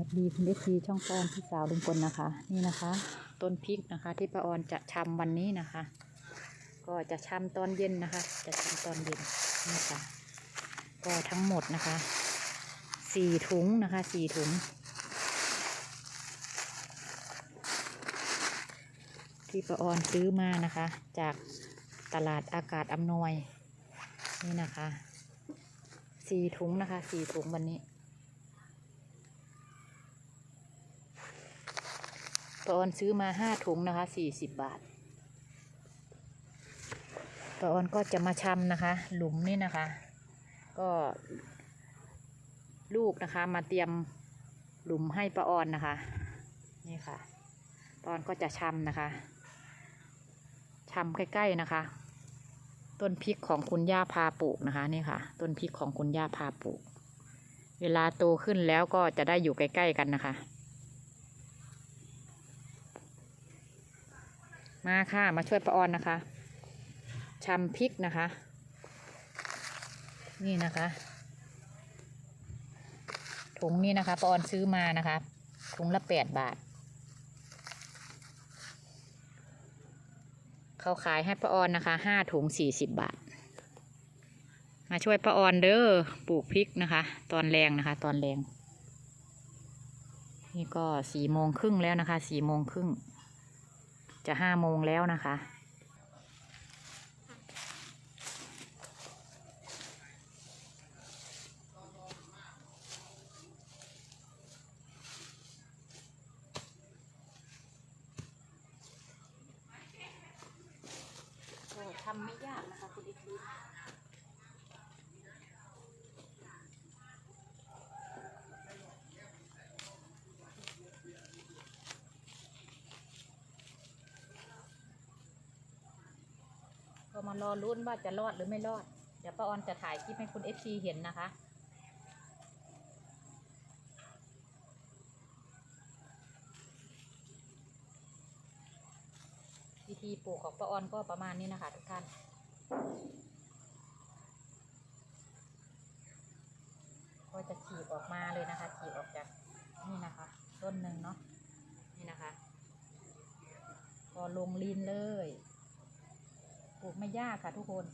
วัสดีคุณเอฟซีช่องปอนพี่สาวลุงพลนะคะ นี่นะคะ ต้นพริกนะคะ ที่ป้าออนจะชำวันนี้นะคะ ก็จะชำตอนเย็นนะคะ จะชำตอนเย็นนี่ค่ะก็ทั้งหมดนะคะสี่ถุงนะคะสี่ถุง ที่ป้าออนซื้อมานะคะ จากตลาดอากาศอำนวยนี่นะคะสี่ถุงนะคะสี่ถุงวันนี้ ปออนซื้อมาห้าถุงนะคะสี่สิบบาทปออนก็จะมาชำนะคะ หลุมนี่นะคะ ก็ลูกนะคะมาเตรียมหลุมให้ป้าออนนะคะ นี่ค่ะป้าออนก็จะชำนะคะชำใกล้ๆนะคะ ต้นพริกของคุณย่าพาปลูกนะคะนี่ค่ะ ต้นพริกของคุณย่าพาปลูก เวลาโตขึ้นแล้วก็จะได้อยู่ใกล้ ๆ กันนะคะ มาค่ะ มาช่วยป้าออนนะคะชำพริกนะคะ นี่นะคะถุงนี้นะคะป้าออนซื้อมานะคะถุงละแปดบาท เขาขายให้ป้าออนนะคะห้าถุงสี่สิบบาท มาช่วยป้าออนเด้อปลูกพริกนะคะ ตอนแรงนะคะ ตอนแรงนี่ก็สี่โมงครึ่งแล้วนะคะสี่โมงครึ่ง จะห้าโมงแล้วนะคะ ทำไม่ยากนะคะคุณดิคี ก็มารอลุ้นว่าจะรอดหรือไม่รอด เดี๋ยวป้าออนจะถ่ายคลิปให้คุณเอฟซีเห็นนะคะ วิธีปลูกของป้าออนก็ประมาณนี้นะคะทุกท่านก็จะฉีกออกมาเลยนะคะฉีกออกจากนี่นะคะ ต้นหนึ่งเนาะนี่นะคะก็ลงลินเลย ลูกไม่ยากค่ะทุกคน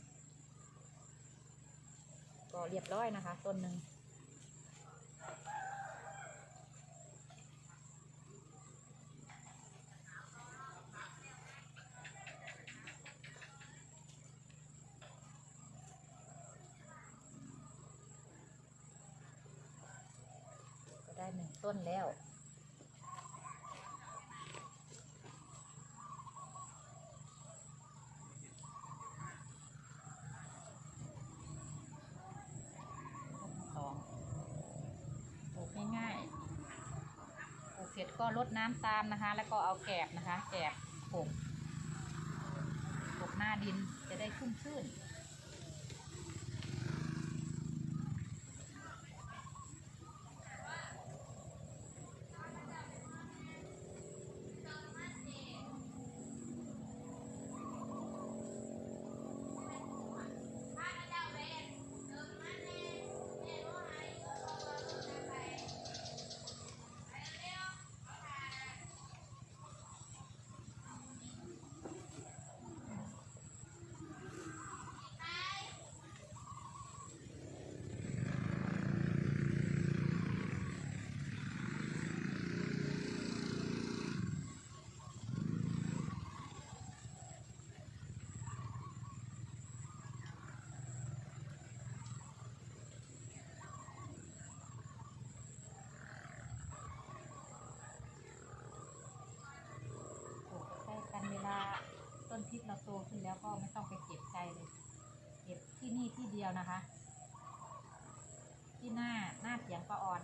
ก็เรียบร้อยนะคะ ต้นหนึ่งได้หนึ่งต้นแล้ว สองปลูกง่ายๆปลูกเส ร็จก็ลดน้ำตามนะคะ แล้วก็เอาแกบนะคะ แกบปลูกปลูกหน้าดินจะได้ชุ่มชื่น ปลูกใกล้กันเวลาต้นพริกเราโตขึ้น แล้วก็ไม่ต้องไปเก็บไกลเลย เก็บที่นี่ที่เดียวนะคะ ที่หน้าหน้าเสียงปลาออน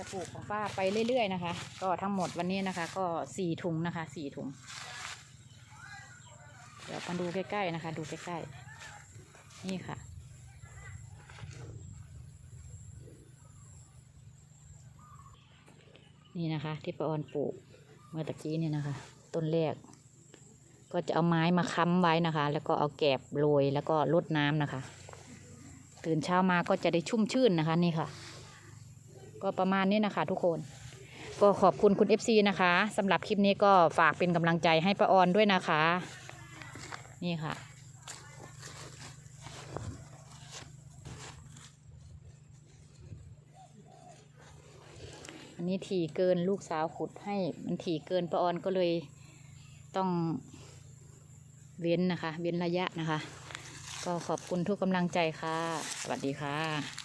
จะปลูกของป้าไปเรื่อยๆนะคะ ก็ทั้งหมดวันนี้นะคะ ก็สี่ถุงนะคะสี่ถุง เดี๋ยวมาดูใกล้ๆนะคะ ดูใกล้ๆนี่ค่ะ นี่นะคะ ที่ป้าออนปลูกเมื่อตะกี้เนี่ยนะคะ ต้นแรก ก็จะเอาไม้มาค้ำไว้นะคะ แล้วก็เอาแกบโรยแล้วก็รดน้ำนะคะ ตื่นเช้ามาก็จะได้ชุ่มชื่นนะคะนี่ค่ะ ก็ประมาณนี้นะคะทุกคน ก็ขอบคุณคุณ FC นะคะสำหรับคลิปนี้ก็ฝากเป็นกำลังใจให้ป้าออนด้วยนะคะ นี่ค่ะอันนี้ถี่เกินลูกสาวขุดให้มันถี่เกินป้าออนก็เลยต้องเว้นนะคะ เว้นระยะนะคะ ก็ขอบคุณทุกกำลังใจค่ะ สวัสดีค่ะ